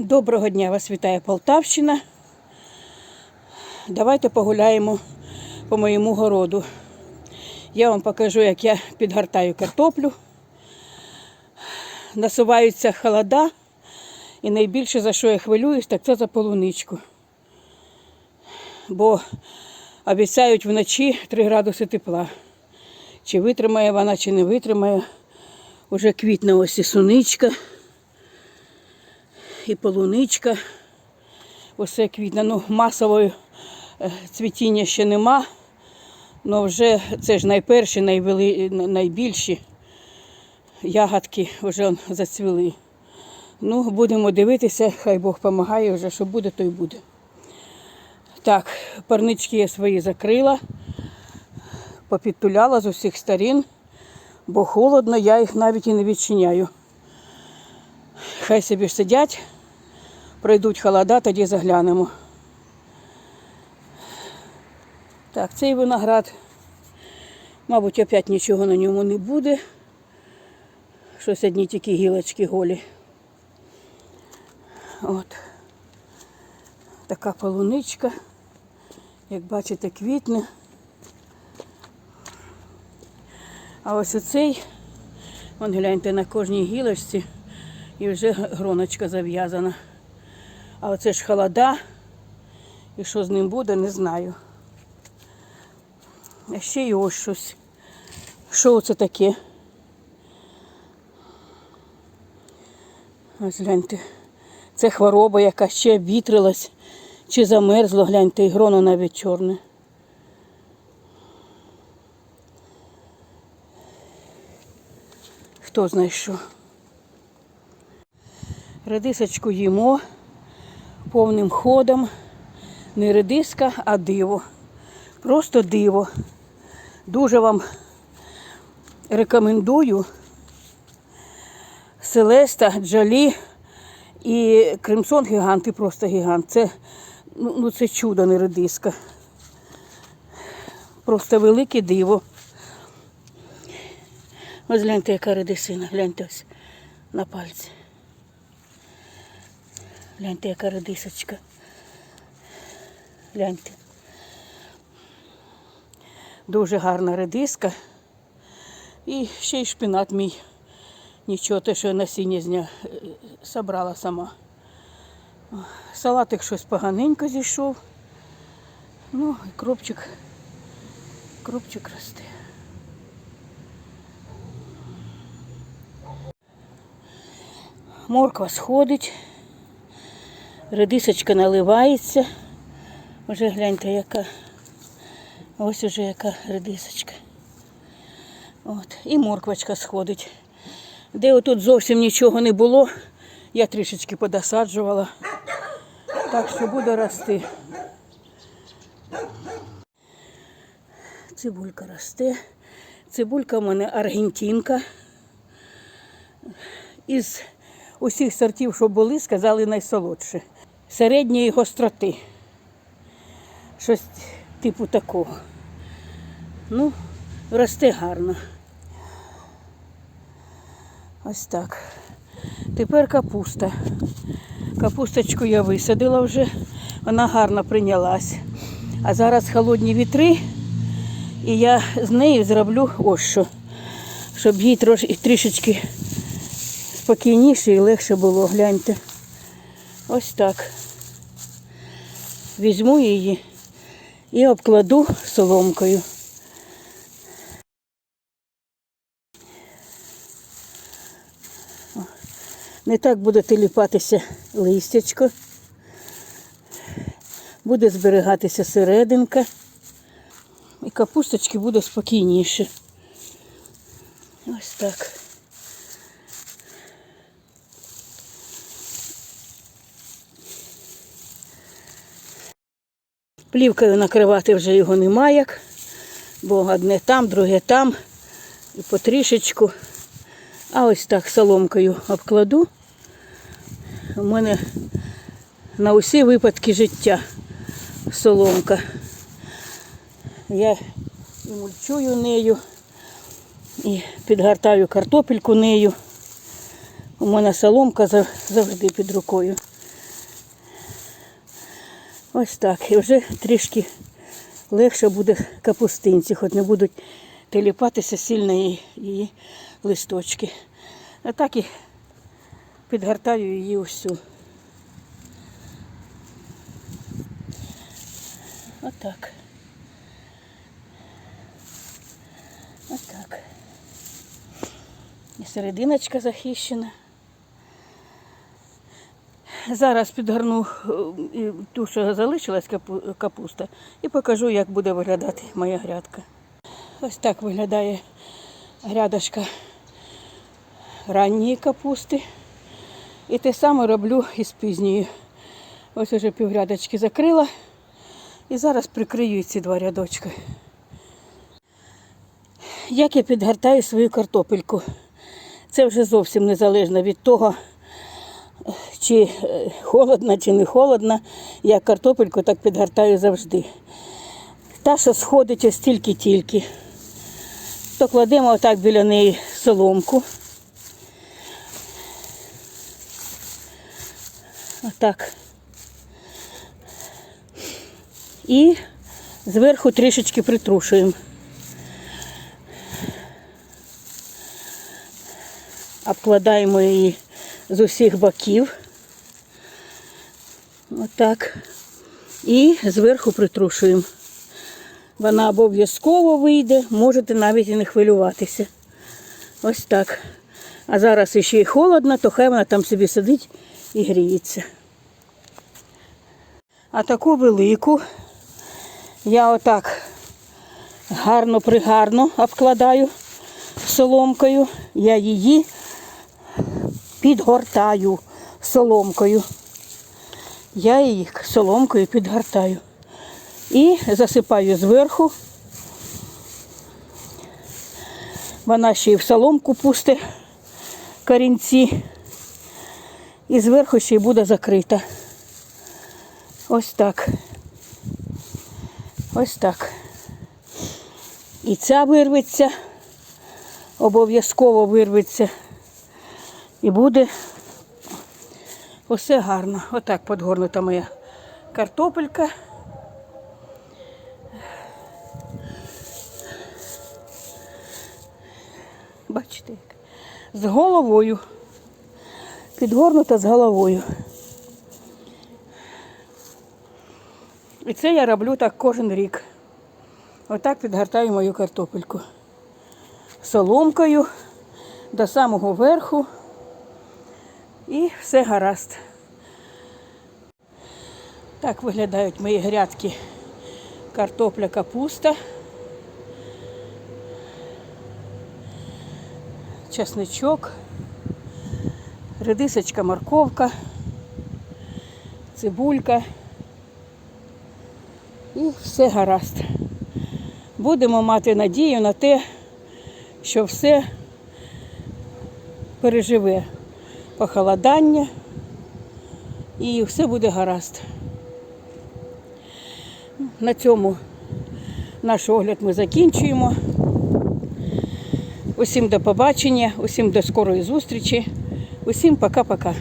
Доброго дня вас вітає Полтавщина. Давайте погуляємо по моєму городу. Я вам покажу, як я підгортаю картоплю. Насуваються холода. І найбільше за що я хвилююсь, так це за полуничку. Бо обіцяють вночі 3 градуси тепла. Чи витримає вона, чи не витримає. Уже квітне ось і суничка і полуничка. Усе квітне. Ну, масової е, цвітіння ще нема. але вже це ж найперші, найвели, найбільші ягодки вже зацвіли. Ну, будемо дивитися, хай Бог допомагає вже, що буде, то й буде. Так, парнички я свої закрила, попідтуляла з усіх сторін, бо холодно, я їх навіть і не відчиняю. Хай собі сидять, пройдуть холода, тоді заглянемо. Так, цей виноград, мабуть, опять нічого на ньому не буде. Щось одні тільки гілочки голі. От. Така полуничка. Як бачите, квітне. А ось оцей, вон гляньте на кожній гілочці і вже гроночка зав'язана. А оце ж холода. І що з ним буде, не знаю. А ще й ось щось. Що це таке? Ось гляньте. Це хвороба, яка ще вітрилась, чи замерзло, гляньте, і гроно навіть чорне. Хто знає що. Редисочку їмо повним ходом. Не редиска, а диво. Просто диво. Дуже вам рекомендую Селеста, Джалі і Кримсон гігант, і просто гігант. Це, ну, ну, це чудо, не редиска. Просто велике диво. Ось гляньте, яка редисина, гляньте ось на пальці. Гляньте, яка редисочка. Гляньте. Дуже гарна редиска. І ще й шпинат мій. Нічого, те, що я насіння з нього е, собрала сама. Салатик щось поганенько зійшов. Ну, і кропчик, кропчик росте. Морква сходить, редисочка наливається. Вже гляньте, яка. Ось уже яка редисочка. От. І морквочка сходить. Де отут зовсім нічого не було, я трішечки подосаджувала. Так що буде рости. Цибулька росте. Цибулька в мене аргентинка. Із усіх сортів, що були, сказали найсолодше. Середньої гостроти. Щось типу такого. Ну, росте гарно. Ось так. Тепер капуста. Капусточку я висадила вже, вона гарно прийнялась. А зараз холодні вітри, і я з нею зроблю ось що, щоб їй трош, трішечки спокійніше і легше було. Гляньте. Ось так. Візьму її і обкладу соломкою. Не так буде теліпатися листячко, буде зберігатися серединка, і капусточки буде спокійніше. Ось так. Плівкою накривати вже його нема як, бо одне там, друге там, і потрішечку. А ось так соломкою обкладу. У мене на усі випадки життя соломка. Я і мульчую нею, і підгортаю картопельку нею. У мене соломка завжди під рукою. Ось так. І вже трішки легше буде капустинці, хоч не будуть теліпатися сильно її, її листочки. А так і підгортаю її усю. Отак. Отак. І серединочка захищена. Зараз підгорну е, ту, що залишилась капуста, і покажу, як буде виглядати моя грядка. Ось так виглядає грядочка ранньої капусти. І те саме роблю із пізньої. Ось уже півгрядочки закрила. І зараз прикрию ці два рядочки. Як я підгортаю свою картопельку? Це вже зовсім незалежно від того, чи е, холодно, чи не холодно. Я картопельку так підгортаю завжди. Та, що сходить ось тільки-тільки. То кладемо отак біля неї соломку. Отак. І зверху трішечки притрушуємо. Обкладаємо її з усіх боків. Отак. І зверху притрушуємо. Вона обов'язково вийде, можете навіть і не хвилюватися. Ось так. А зараз ще й холодно, то хай вона там собі сидить і гріється. А таку велику я отак гарно пригарно обкладаю соломкою. Я її підгортаю соломкою. Я її соломкою підгортаю. І засипаю зверху. Вона ще й в соломку пусте корінці. І зверху ще й буде закрита. Ось так. Ось так. І ця вирветься, обов'язково вирветься. І буде усе гарно. Отак подгорнута моя картопелька. Бачите, як? З головою. Підгорнута з головою. І це я роблю так кожен рік. Отак підгортаю мою картопельку. Соломкою до самого верху. І все гаразд. Так виглядають мої грядки картопля, капуста. Чесничок, редисочка, морковка, цибулька. І все гаразд. Будемо мати надію на те, що все переживе похолодання і все буде гаразд. На цьому наш огляд ми закінчуємо. Усім до побачення, усім до скорої зустрічі, усім пока-пока.